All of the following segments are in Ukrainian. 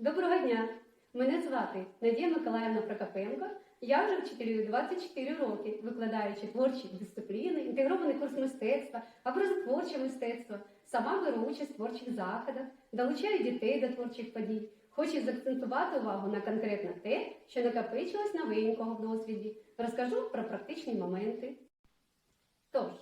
Доброго дня! Мене звати Надія Миколаївна Прокопенко. Я вже вчителюю 24 роки, викладаючи творчі дисципліни, інтегрований курс мистецтва, образотворче мистецтво. Сама беру участь в творчих заходах, долучаю дітей до творчих подій. Хочу заакцентувати увагу на конкретно те, що накопичилось новенького в досвіді. Розкажу про практичні моменти. Тож,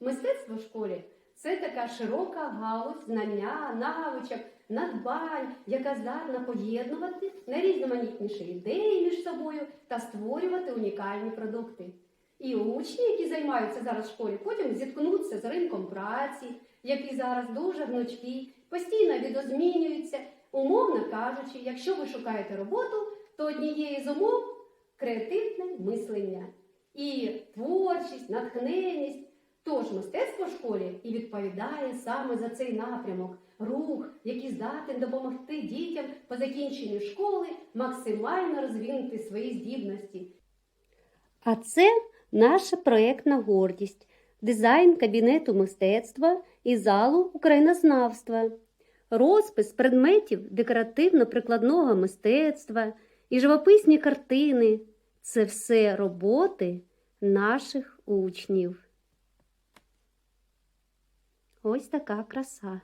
мистецтво в школі це така широка галузь знання, навичок, надбань, яка здатна поєднувати найрізноманітніші ідеї між собою та створювати унікальні продукти. І учні, які займаються зараз в школі, потім зіткнуться з ринком праці, який зараз дуже гнучкий, постійно відозмінюється. Умовно кажучи, якщо ви шукаєте роботу, то однією з умов креативне мислення і творчість, натхненність. Тож мистецтво в школі і відповідає саме за цей напрямок, рух, який здатен допомогти дітям по закінченню школи максимально розвинути свої здібності. А це наша проєктна гордість, дизайн кабінету мистецтва і залу українознавства, розпис предметів декоративно-прикладного мистецтва і живописні картини це все роботи наших учнів. Ось така краса.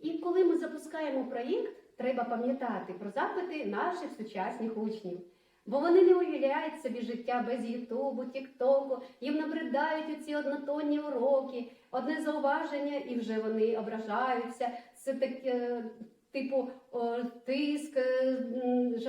І коли ми запускаємо проєкт, треба пам'ятати про запити наших сучасних учнів. Бо вони не уявляють собі життя без Ютубу, Тіктоку, їм набридають оці однотонні уроки, одне зауваження, і вже вони ображаються. Це таке, типу, тиск, е,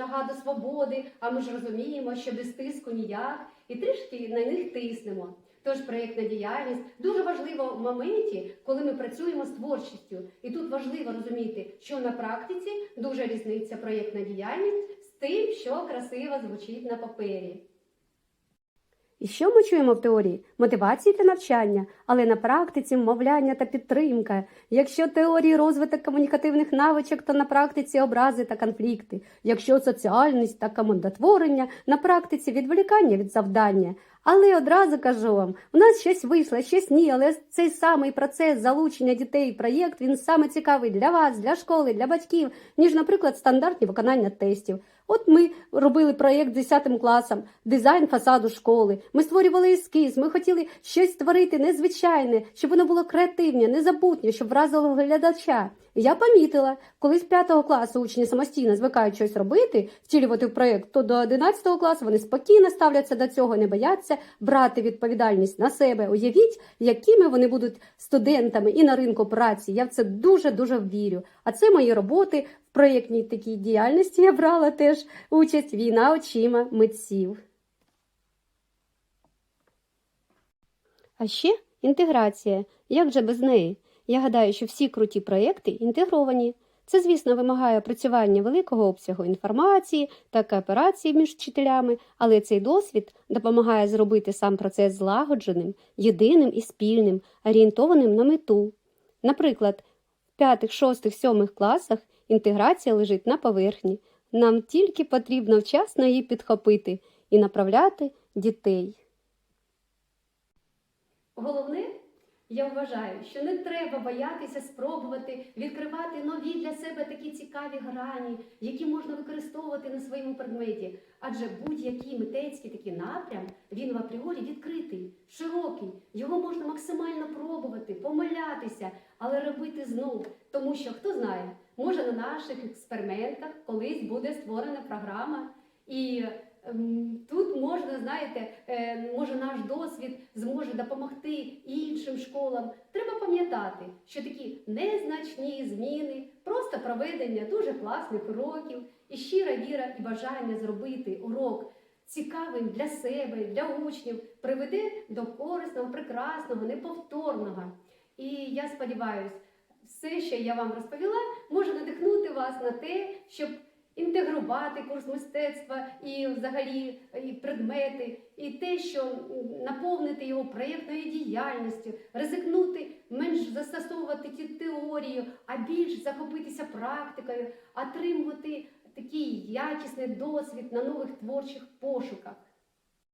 жага до свободи. А ми ж розуміємо, що без тиску ніяк, і трішки на них тиснемо. Тож проєктна діяльність дуже важлива в моменті, коли ми працюємо з творчістю. І тут важливо розуміти, що на практиці дуже різниця проєктна діяльність з тим, що красиво звучить на папері. І що ми чуємо в теорії? Мотивації та навчання, але на практиці мовляння та підтримка. Якщо теорії розвиток комунікативних навичок, то на практиці образи та конфлікти. Якщо соціальність та командотворення, на практиці відволікання від завдання. Але одразу кажу вам, у нас щось вийшло, щось ні, але цей самий процес залучення дітей в проєкт, він саме цікавий для вас, для школи, для батьків, ніж, наприклад, стандартні виконання тестів. От ми робили проєкт 10 класом, дизайн фасаду школи. Ми створювали ескіз, ми хотіли щось створити незвичайне, щоб воно було креативне, незабутнє, щоб вразило глядача. І я помітила, коли з 5 класу учні самостійно звикають щось робити, втілювати в проєкт, то до 11 класу вони спокійно ставляться до цього, не бояться брати відповідальність на себе. Уявіть, якими вони будуть студентами і на ринку праці. Я в це дуже дуже вірю. А це мої роботи проєктній такій діяльності. Я брала теж участь війна очима митців. А ще інтеграція. Як же без неї? Я гадаю, що всі круті проєкти інтегровані. Це, звісно, вимагає опрацювання великого обсягу інформації та кооперації між вчителями, але цей досвід допомагає зробити сам процес злагодженим, єдиним і спільним, орієнтованим на мету. Наприклад, 5, 6, 7 класах інтеграція лежить на поверхні. Нам тільки потрібно вчасно її підхопити і направляти дітей. Головне, я вважаю, що не треба боятися спробувати відкривати нові для себе такі цікаві грані, які можна використовувати на своєму предметі. Адже будь-який митецький такий напрям, він в апріорі відкритий, широкий. Його можна максимально пробувати, помилятися, але робити знов. Тому що хто знає, може на наших експериментах колись буде створена програма. І ем, тут можна, знаєте, е, може наш досвід зможе допомогти іншим школам. Треба пам'ятати, що такі незначні зміни, просто проведення дуже класних уроків і щира віра і бажання зробити урок цікавим для себе, для учнів, приведе до корисного, прекрасного, неповторного. І я сподіваюся, все, що я вам розповіла, може надихнути вас на те, щоб інтегрувати курс мистецтва і взагалі і предмети, і те, що наповнити його проєктною діяльністю, ризикнути менш застосовувати ті теорію, а більш захопитися практикою, отримувати такий якісний досвід на нових творчих пошуках.